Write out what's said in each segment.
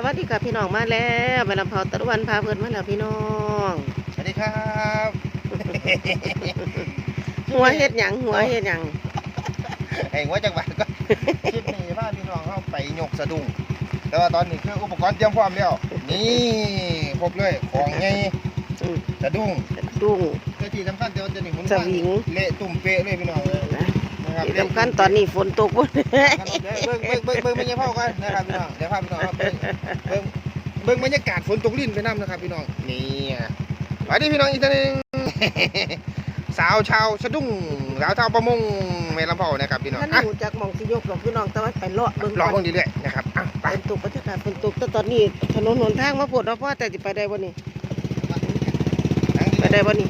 สวัสดีค่ะพี่น้องมาแล้วแม่ลำเผาตะวันพาเพื่อนมาแล้วพี่น้องสวัสดีครับหัวเฮ็ดหยังหัวเฮ็ดหยังไอ้หัวจังหวัดก็คลิปนี้พาพี่น้องเข้าไปยกสะดุ้งแต่ว่าตอนนี้คืออุปกรณ์เตรียมพร้อมแล้วนี่ครบเลยของไงอืมสะดุ้งดุ้งแต่ที่สำคัญเดี๋ยวจะนี่หมุนสวิงเละตุ่มเป๊ะเลยพี่น้องเลย นะนะครับที่สำคัญตอนนี้ฝนตกบ่เบิ้งเบิ้งเบิ้งเบิ้งไม่ใช่พ่อกันนะครับพี่น้องเดี๋ยวพาพี่น้องครับเบิ้งเบิ้งเบิ้งบรรยากาศฝนตกลิ้นไปน้ำนะครับพี่น้องนี่อะสวัสดีพี่น้องอีกท่านหนึงสาวชาวสะดุ้งสาวชาวประมงแม่ลำเผานะครับพี่น้องท่านอะหูจักหมองสิยกหรอกพี่น้องแต่ว่าไปเลาะเบิ่งลก่อองนเบิ่งดีเรื่อยๆนะครับอะไปฝนตกบรรยากาศฝนตกแต่ตอนนี้ถนนหนทางมาปวดเนาะพ่อแต่สิไปได้บ่นี่ไปได้บ่นี่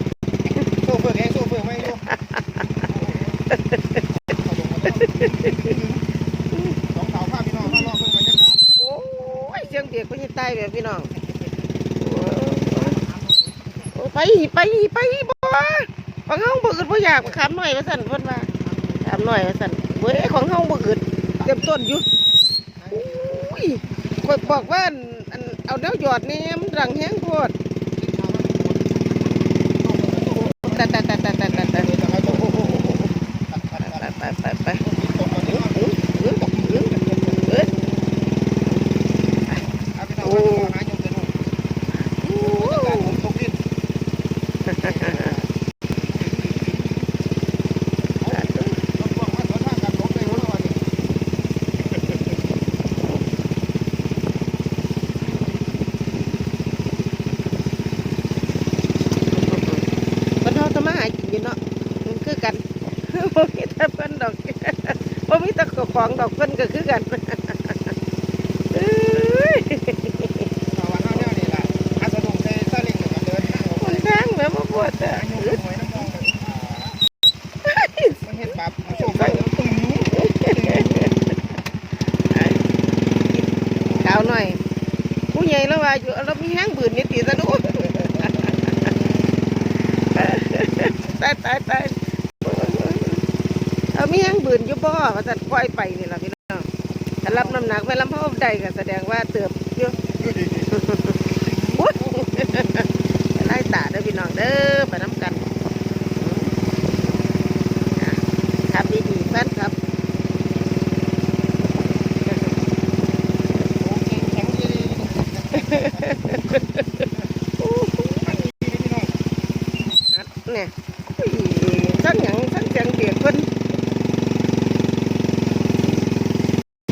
โซ่เฟื่องเองโซ่เฟื่องไม่รู้ สองสาวพาพี่น้องพาลองเบิ่งบรรยากาศโอ้ยเสียงเบียกไปที่ใต้แบบพี่น้องโอ้ไปไปไปบ่ของเฮาบ่อึดบ่อยากขามหน่อยว่าซั่นเพิ่นว่าขามหน่อยว่าซั่นเว้ยของเฮาบ่อึดเต็มต้นอยู่อุ้ยข่อยบอกว่าอันอันเอาแนวหยอดนี่มันรังแฮงโพดแต่แต่แต่แต่แต่แต่แต่ไปไปไปไปอื้ออื้อเอ้ย โอ้ โอ้คนเฮาทำมาหากินอยู่เนาะมันคือกัน บ่มีแต่เพิ่นดอก บ่มีแต่ของดอกเพิ่นก็คือกันเอ้ยคนทางแม่บ่ปวดอะขาวหน่อย ผู้ใหญ่แล้วว่าอยู่เรามีแห้งบืนนิดตีซะดูตายตายตายเอา มีแห้งบืนอยู่บ่ว่าจะปล่อยไปนี่ล่ะพี่น้องถ้ารับน้ำหนักไปลำพ่อใดก็แสดงว่าเติบอยู่อุ๊ยไล่ตาเด้อพี่น้องเด้อไปน้ำกันอะครับดีๆแฟนครับเนี่ยอุ้ยทั้งหยังทั้งเสียงเบียดเพิ่น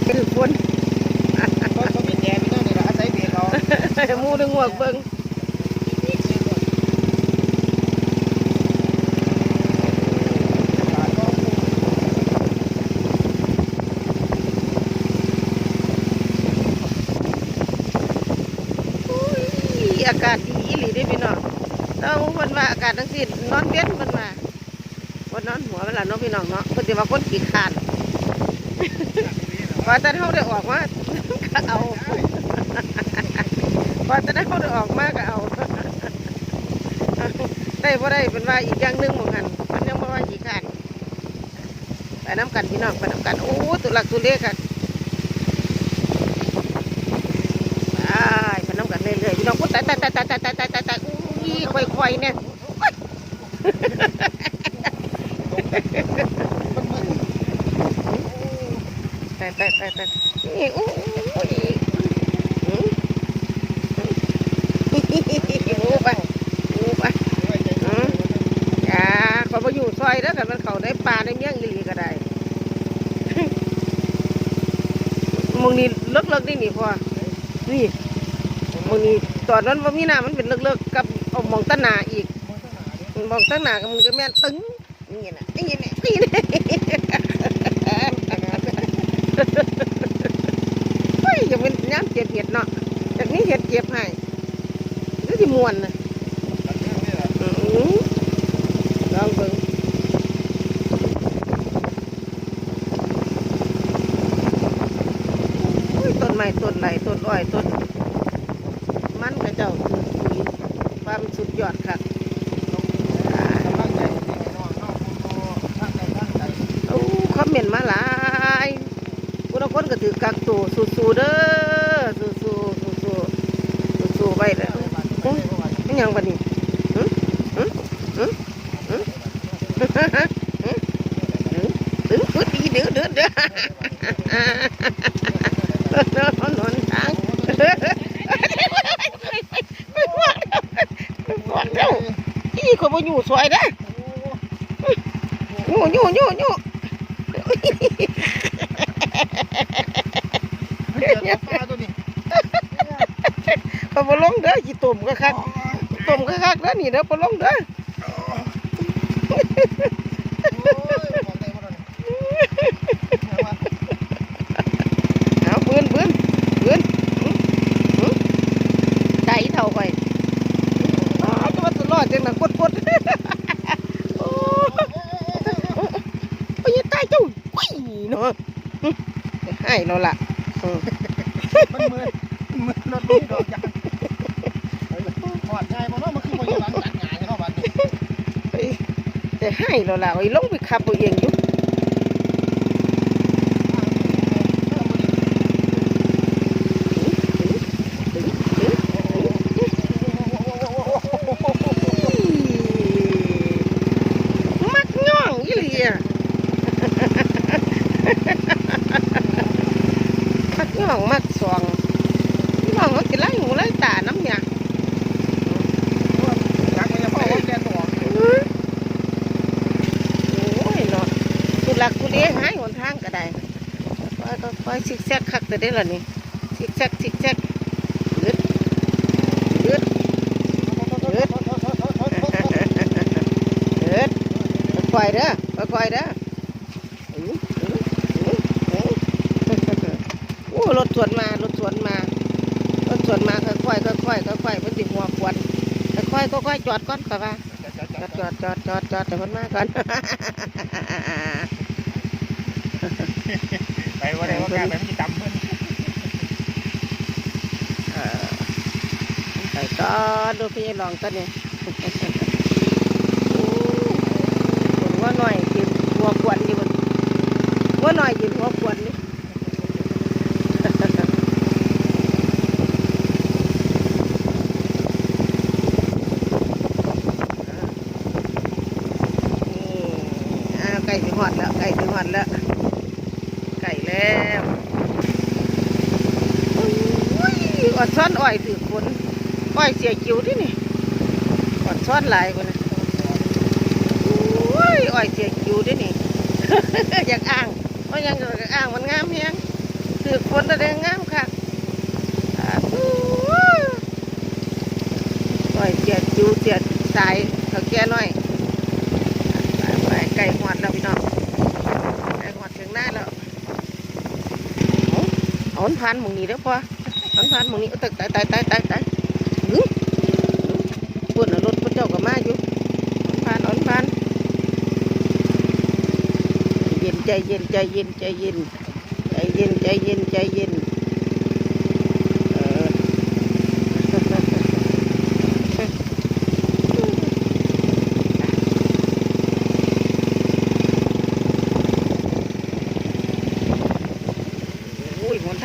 คือคน หมูดึงหั วกเบิ่งอากาศดีอีหลีเด้พี่น้องเราเพิ่นว่าอากาศทั้งสิ้นนอนเว้นเพิ่นว่าบ่นอนหัวเวลาเนาะพี่น้องเนาะเพิ่ว่าคนขี้ขาดว่าแต่เฮาได้ออกมาเอา ว่าแต่เฮาออกมากก็เอาได้บ่ได้เป็นว่าอีกอย่างหนึ่งเหมือนกันมันยังบ่ว่าขี้ขลาดไปน้ำกันพี่น้องไปน้ำกันโอ้ตุลักตุเลค่ะไปไปน้ำกันเรื่อยๆพี่น้องพูดตายตายตายตายตายตายตายตายตายอุ้ยค่อยๆเนี่ยไปไปไปไปนี่อู้อู้หืมอู้ไปอู้ไปอืมจ้าขอมาอยู่ซอยแล้วกัน มันเขาได้ปลาได้เมี่ยงอีหลีก็ได้มงนี่เลิกเลิกๆนี่นี่พอนี่มงนี่ตอนนั้นว่ามีน้ำมันเป็นเลิกเลิกๆกับเอามองตะหนาอีกมองตะหนากับมันก็แม่นตึงนี่นะนี่นะนี่นะเฮ้ยจะเป็นน้ำเจ็บเห็ดเนาะจากนี้เห็ดเจ็บให้ก็จะมวนนะ ไหลต้นอ้อยต้น มันกระเจ้าคืความสุดยอดค่ะโอ้คอมเมนต์มาหลายผู้ละคนก็ถือกักตัวสู้ๆเด้อสู้ๆสู้ๆสู้ๆไปเล้วไม่ยังวันนี้ อีคนบ่อยู่ซอยเด้อยู่อยู่อยู่อยู่เกิดกับปลาตัวนี้คนบ่ลงเด้อสิต้มก็คักต้มก็คักเด้อนี่เด้อบ่ลงเด้อ โอ้ยของได้บ่ตัวนี้ เอาปืนปืนปืนหึหึใจเท่าไปอ้าวจะมาตลอดจังนะกดกดโอ้โอ้ยตายเจ้าอุ้ยเนาะหึ ให้เราละอืมมันมือมือรถนี่ดอกยางถอดง่ายบ่เนาะมันคือบ่อยู่หลังจัดงานเนาะบัดนี้ไปแต่ให้เราละไอ้ลงไปขับเอาเองอยู่มักย่องอีหลีอะ มักย่องมักสองพี่น้องเขาจะไล่หูไล่ตาน้ำเนี่ย รักมันจะพ่อว่าแกนตัว โอ้ยเนาะกูห ลักกูเลี้ยงหายหนทางก็ได้คอยก็คอยซิกแซกคักแต่ได้ละนี่ซิกแซกซิกแซกยืดยืดยืดยืดค่อยเด้อค่อยเด้ออื้ออื้ออื้ออื้อโอ้รถสวนมารถสวนมารถสวนมาค่อยๆค่อยๆค่อยๆมันติหัวควันค่อยๆค่อยๆจอดก่อนค่ะว่าจอดจอดจอดจอดจอดแต่มันมาก่อน ไปว่าได้ว่าการไปไมันสิตำเพิ่นเออไปก่อนดูพี่ลองตัวนี้ผมว่าหน่อยกินหัวควันอยู่บนว่าหน่อยกินหัวควันนี่นี่อ้าวไก่ถึงหอดแล้วไก่ถึงหอดแล้ว ไก่แล้วอุ้ย อดซ้อนอ้อยถือคนอ้อยเสียจิ๋วที่นี่อดซ้อนหลายคนนะอ้ยอ้อยเสียจิ๋วที่นี่ อยากอ้างเพรายังอยากอ้างมันงามเพียงถือคนแสดงงามค่ะอ้อยเสียจิ๋วเสียสายเขาแก่น้อยไปไก่หอดแล้วพี่น้องไก่หอดถึงหน้าแล้วเอาเอามันผ่านมองนี้เด้อพ่อ ผ่านมองนี้เอาตายตายตายตายตายหึปวดรถพระเจ้าก็มาอยู่ผ่านอามันผ่านเย็นใจเย็นใจเย็นใจเย็นใจเย็นใจเย็นใจเย็น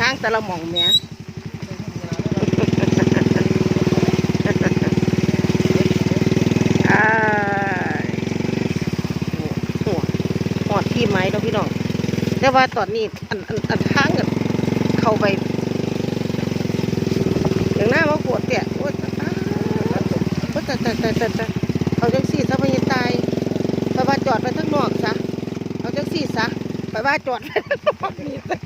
ทางแต่ละหม่องแหม่อ้ายหัวหอดที่ไม้แล้วพี่น้อง แต่ว่าตอนนี้อันอันอันทางกันเข้าไปอย่างหน้ามาปวดเนี่ยโอ้ยตายโอ้ยตายตายตายตายตายเอาจังสี่ซะพยตายไปว่าจอดไปทั้งนอกซะเอาจังสี่ซะไปว่าจอดไปทั้งนอกนี่ซะ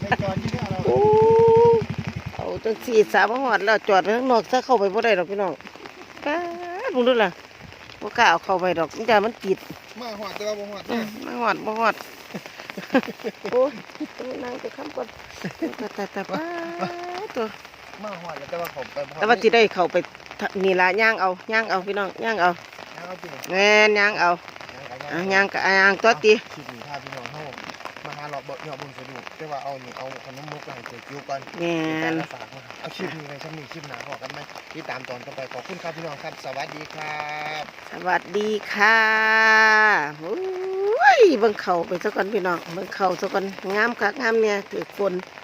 ไปจอดที่เนี่ยเราโอ้เอาจังสี่สามหอดแล้วจอดไว้ข้างนอกถ้าเข้าไปบ่ได้ดอกพี่น้องป้าดมึงดูล่ะบ่กล้าเอาเข้าไปดอกมันจะมันปิด มาหอดแต่ว่าบ่หอดอื้อมาหอดบ่หอดโอ้ยต้องนั่งจะค้ำก่อนแต่แต่แต่ป้าดตัวมาหอดแล้วแต่ว่าเขาไปบ่ฮอดแต่ว่าที่ได้เข้าไปทะนี่ละย่างเอาย่างเอาพี่น้องย่างเอาเอาจริงแม่นย่างเอาอะย่างก็อะย่างตัวตีคลิปนี้พาพี่น้องเฮามาหาเลาะเบาะเหยาะบุญสะดวก แต่ว่าเอานี่เอาขนมมุกไปให้เจ๊กิ้วก่อนแม่แต่นละฝากมาเอาคลิปนี้ในชั้นนี้คลิปหน้าพอกันไหมติดตามตอนต่อไปขอบคุณครับพี่น้องครับ สวัสดีครับ สวัสดีค่ะโอ้ยเบิ่งเข่าไปซะก่อนพี่น้องเบิ่งเข่าซะก่อนงามคักงามเนี่ยถือฝนค